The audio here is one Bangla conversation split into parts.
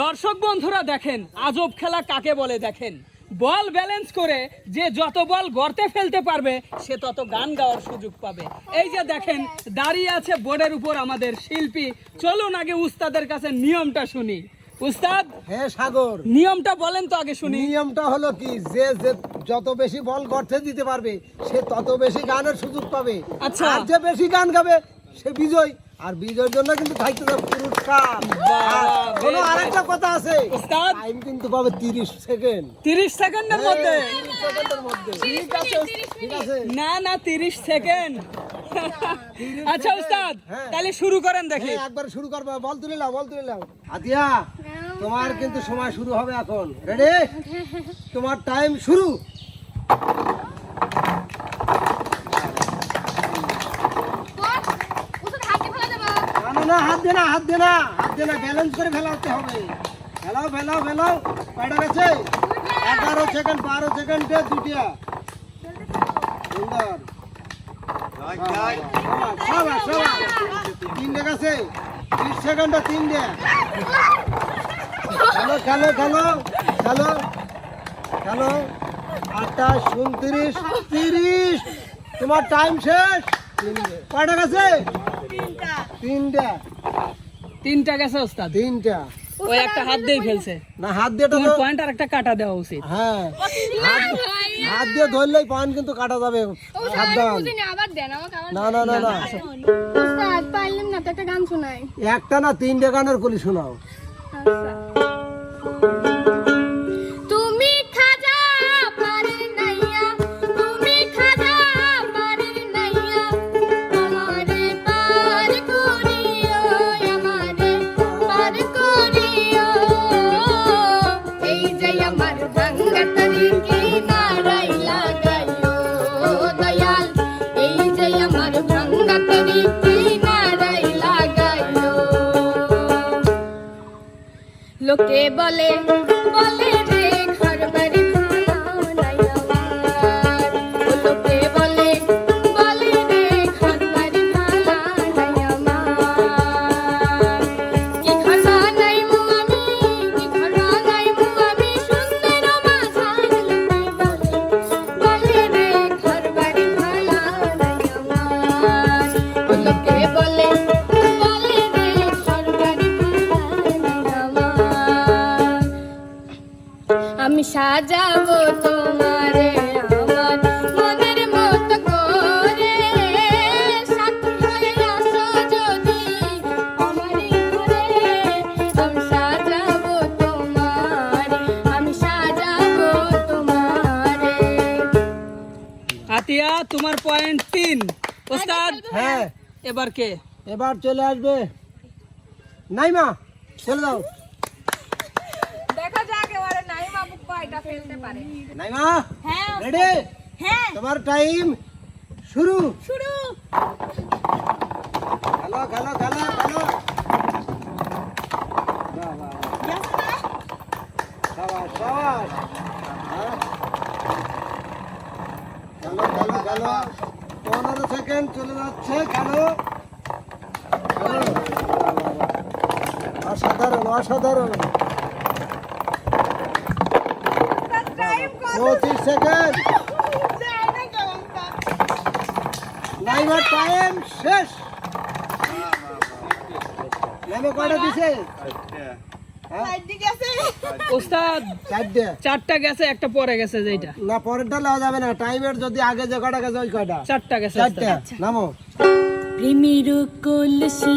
দর্শক বন্ধুরা দেখেন আজব খেলা কাকে বলে দেখেন? বল ব্যালেন্স করে যে যত বল গর্তে ফেলতে পারবে সে তত গান গাওয়ার সুযোগ পাবে। এই যে দেখেন দাঁড়িয়ে আছে বোর্ডের উপর আমাদের শিল্পী। চলুন আগে উস্তাদের কাছে নিয়মটা শুনি। উস্তাদ হ্যাঁ সাগর। নিয়মটা বলেন তো আগে শুনি। নিয়মটা হলো কি? যে যে যত বেশি বল গর্তে দিতে পারবে সে তত বেশি গানের সুযোগ পাবে। আচ্ছা। আর যে বেশি গান গাবে সে বিজয়। আর বিজয়ের জন্য কিন্তু থাকতে হবে পুরস্কার। কোনো আরেকটা কথা আছে। টাইম কিন্তু পাবে তিরিশ সেকেন্ড তিরিশ সেকেন্ডের মধ্যে? সেকেন্ডের মধ্যে। ঠিক আছে ঠিক আছে। না না তিরিশ সেকেন্ড। আচ্ছা উস্তাদ হ্যাঁ। তাহলে শুরু করেন দেখি। হ্যাঁ, একবার শুরু করব। বল তুলে নাও বল তুলে নাও। আদিয়া তোমার কিন্তু সময় শুরু হবে এখন। রেডি তোমার টাইম শুরু। না হাত দে না হাত দে না হাত দে না ব্যালেন্স করে ফেলাতে হবে। ফেলাও ফেলাও ফেলাও কয়টা গেছে এগারো সেকেন্ড বারো সেকেন্ডে দুটিয়া সুন্দর। তিনটে গেছে বিশ সেকেন্ডে তিনটে খেলো খেলো খেলো খেলো খেলো। আঠাশ উনত্রিশ তিরিশ। তোমার টাইম শেষ। কয়টা গেছে তিনটা। তিনটা গেছে উস্তাদ তিনটা। ওই একটা হাত দিয়ে ফেলছে। না হাত দিয়ে তো পয়েন্ট আর একটা কাটা দেওয়া উচিত। হ্যাঁ। হাত হাত দিয়ে ধরলেই পয়েন্ট কিন্তু কাটা যাবে। সাবধান। আবার দেন আমাকে আবার না না না না। না তো একটা গান শোনাই। একটা না তিনটে গানের কলি শোনাও। তুমি লোকে বলে বলে সাজাবো তোমারে আমার মনের মতো করে। সাথী হয়ে আসো যদি আমার ঘরে। আমি সাজাবো তোমারে আমি সাজাবো তোমারে। আতিয়া তোমার পয়েন্ট তিন। ওস্তাদ হ্যাঁ। এবার কে? এবার চলে আসবে। নাইমা চলে যাও দেখা যাক এবারে নাইমা ফেলতে পারে। নাইমা হ্যাঁ রেডি? হ্যাঁ। তোমার টাইম শুরু। শুরু। সাবাস, সাবাস। পনেরো সেকেন্ড চলে যাচ্ছে বাহ। অসাধারণ অসাধারণ। পঁচিশ সেকেন্ড। নাইবার টাইম শেষ। নামে কয়টা দিছে? হ্যাঁ? ওস্তাদ চারটে। চারটা গেছে একটা পরে গেছে যেটা না পরেরটা লওয়া যাবে না। টাইমের যদি আগে যে কয়টা গেছে ওই কয়টা? চারটা গেছে চারটে। নামো। প্রেমের কলসি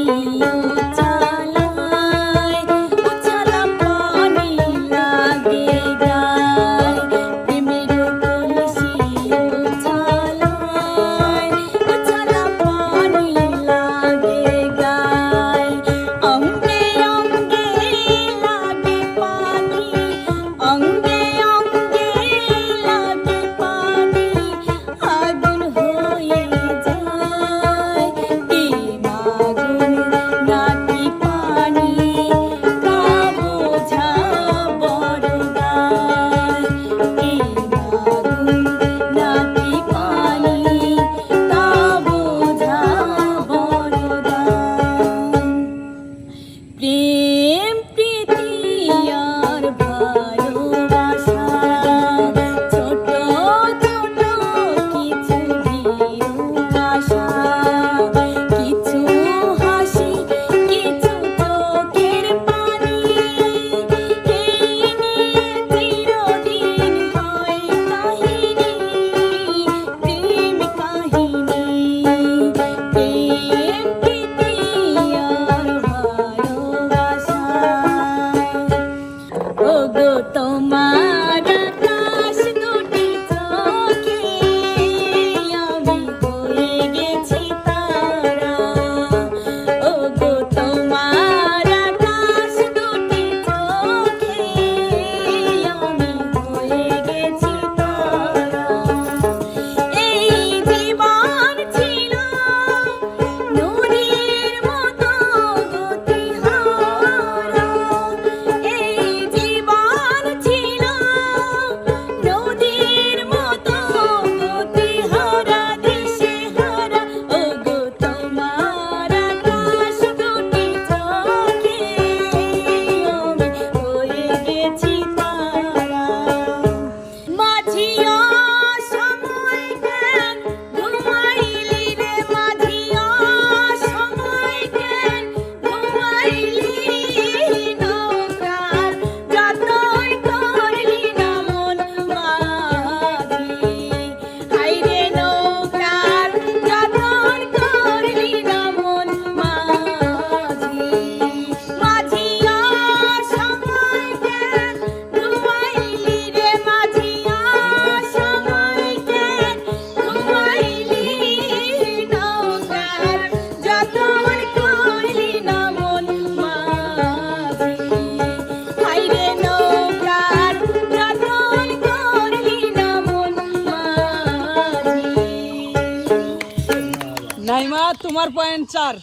পয়েন্ট চার।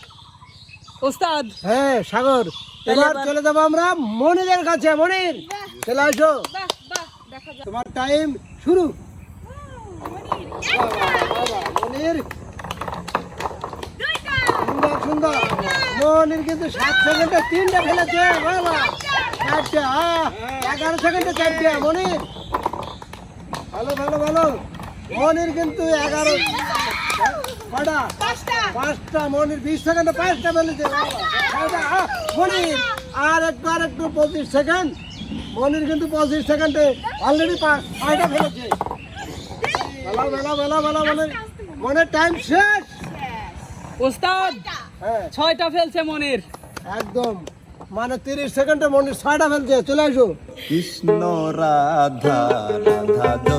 ওস্তাদ। হ্যাঁ সাগর। এবার চলে যাব আমরা মনিরের কাছে। মনির চলে আসো। তোমার টাইম শুরু। মনির সুন্দর সুন্দর। মনির কিন্তু সাত সেকেন্ডে তিনটা ফেলেছে বাবা চারটে। হ্যাঁ এগারো সেকেন্ডে চারটে। মনির। ভালো ভালো ভালো। মনির কিন্তু এগারো। কটা পাঁচটা। পাঁচটা মনির বিশ সেকেন্ডে পাঁচটা ফেলেছে ছয়টা, মনির আর একটু আর একটু পঁচিশ সেকেন্ড। মনির কিন্তু পঁচিশ সেকেন্ডে অলরেডি ছয়টা ফেলেছে। বেলা বেলা বেলা বেলা মনির। মনের টাইম শেষ। ওস্তাদ হ্যাঁ। ছয়টা ফেলছে মনির। একদম। মানে তিরিশ সেকেন্ডে মনির ছয়টা ফেলছে। চলে আসো। কৃষ্ণ রাধা রাধা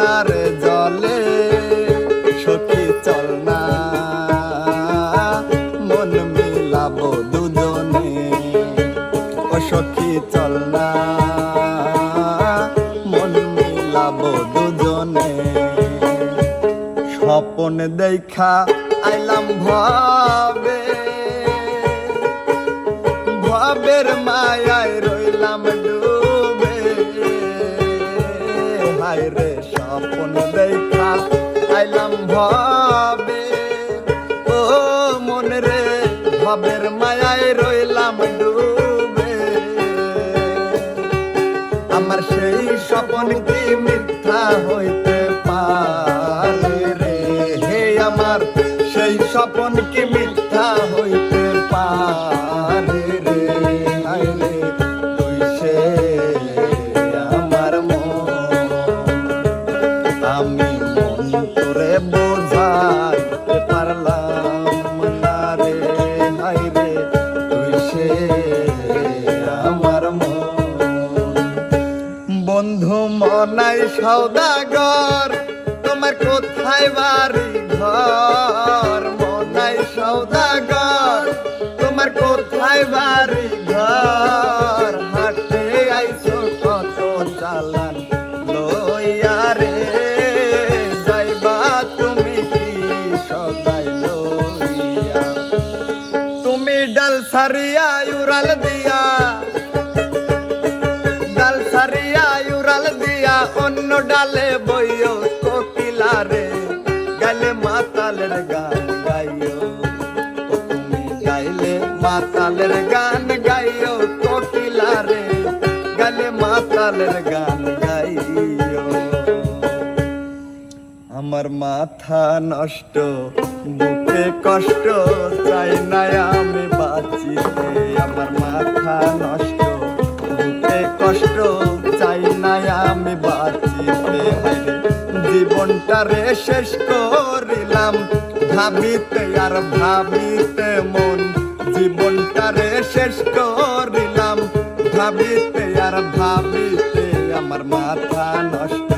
যমুনার জলে, সখী চল না মন মিলাবো দুজনে, ও সখী চল না মন মিলাবো দুজনে। স্বপন দেখা আইলাম ভাবে, ভাবের মায়ায় ভাবে। ও মন রে ভাবের মায়ায় রইলাম ডুবে। আমার সেই স্বপন কি মিথ্যা হইতে সৌদাগর, তোমার কোথায় বাড়ি ঘর? মনাই সৌদাগর, তোমার কোথায় বাড়ি ঘর? হাটে আইছো কত চালান তুমি কি তুমি সারিয়া দিয়া, ডাল সারিয়া উড়াল দিয়া অন্য ডালে বইও কোকিলারে গাইলে মাতালের গান গাইও। তুমি গাইলে মাতালের গান গাইও কোকিলারে গাইলে মাতালের গান গাইও। আমার মাথা নষ্ট বুকে কষ্ট, চাই না আমি বাঁচিতে আমার মাথা নষ্ট। জীবনটারে শেষ করিলাম। ভাবিতে আর ভাবিতে মন, জীবনটারে শেষ করিলাম। ভাবিতে আর ভাবিতে আমার মাথা নষ্ট,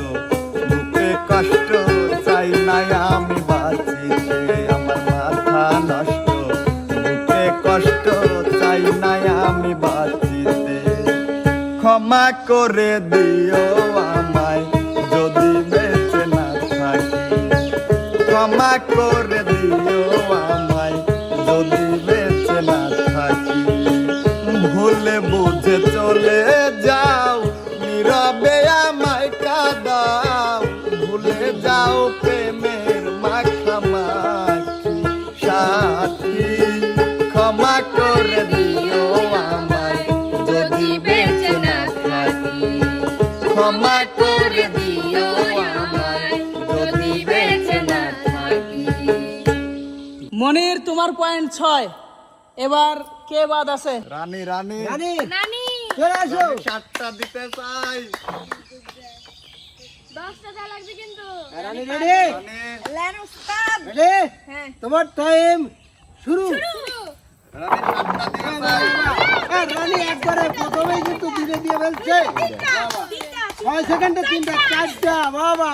বুকে কষ্ট চাই আমি বাঁচিতে আমার মাথা নষ্ট, বুকে কষ্ট চাই আমি বাঁচিতে। ক্ষমা করে দিও আমায়। ক্ষমা করে দিও আমায়, যদি বেঁচে না থাকি। ভুলে বুঝে চলে যাও, নীরবে আমায় কাদাও। ভুলে যাও প্রেমের মাখামাখি। সাথী, ক্ষমা করে দিও আমায়, যদি বেঁচে না থাকি। ক্ষমা করে দিও আমায়। মনির তোমার পয়েন্ট ছয়। এবার কে বাদ আছে? রানী রানী। রানী। নানি চলে আসো। সাতটা দিতে চাই। রানী রানী। রেডি? হ্যাঁ। তোমার টাইম শুরু। রানী হ্যাঁ, রানী একবারে প্রথমেই কিন্তু ধীরে দিয়ে ফেলছে। ছয় সেকেন্ডে তিনটা চারটা। বাবা।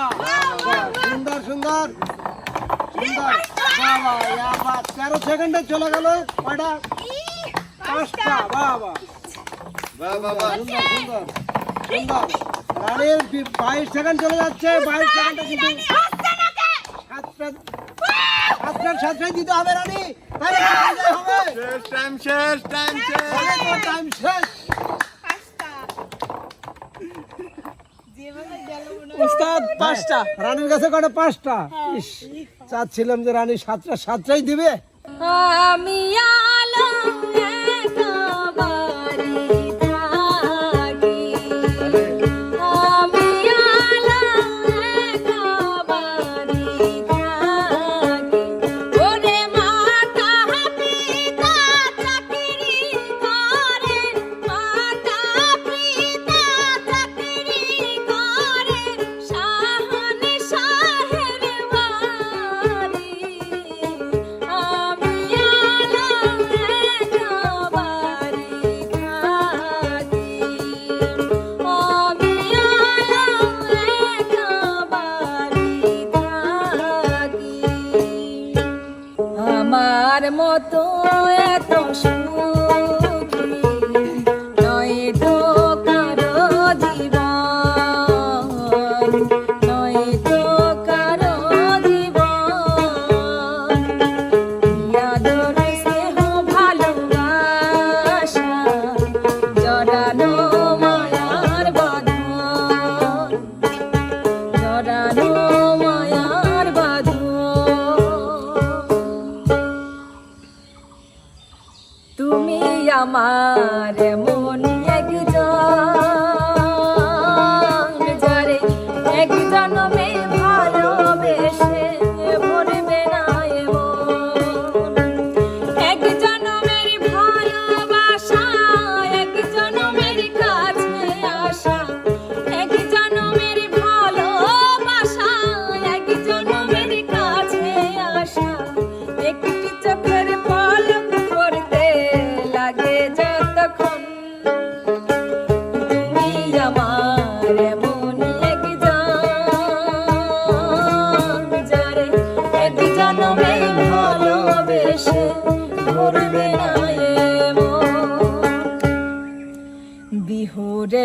সুন্দর সুন্দর। বাবা তেরো সেকেন্ডে চলে গেল। কয়টা? পাঁচটা। বাবা। বাহ বাবা। সুন্দর সুন্দর সুন্দর। রানীর বাইশ সেকেন্ড চলে যাচ্ছে। বাইশ সেকেন্ডে কিন্তু সাতটা সাতটার সাতটাই দিতে হবে রানী। শেষ টাইম শেষ টাইম শেষ। টাইম শেষ। উস্তাদ পাঁচটা। রানীর কাছে কটা পাঁচটা। ইস চাচ্ছিলাম যে রানী সাতটা সাতটাই দিবে। আমি আলো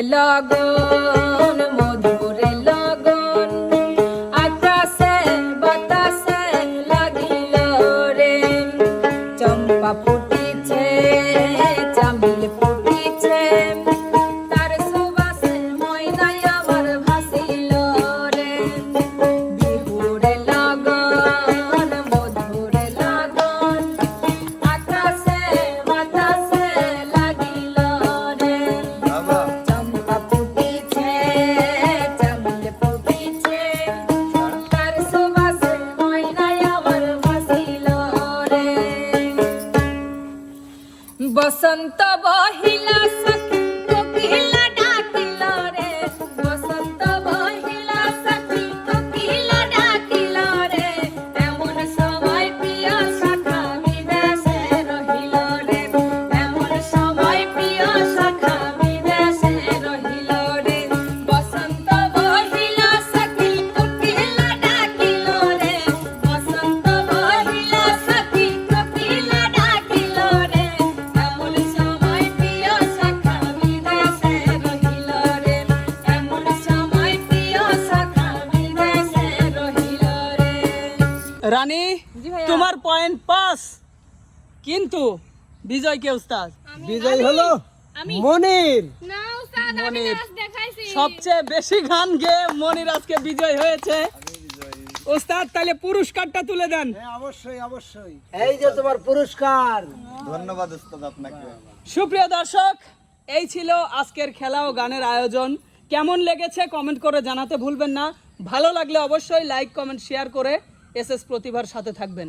বিহুরে কিন্তু বিজয় কে উস্তাদ বিজয় হলো মনির। না উস্তাদ আমি মনির। সবচেয়ে বেশি গান গেয়ে মনির আজকে বিজয় হয়েছে। ওস্তাদ তাহলে পুরস্কারটা তুলে দেন। হ্যাঁ অবশ্যই অবশ্যই। এই যে তোমার পুরস্কার। ধন্যবাদ উস্তাদ আপনাকে। সুপ্রিয় দর্শক এই ছিল আজকের খেলা ও গানের আয়োজন। কেমন লেগেছে কমেন্ট করে জানাতে ভুলবেন না। ভালো লাগলে অবশ্যই লাইক কমেন্ট শেয়ার করে এস এস প্রতিভার সাথে থাকবেন।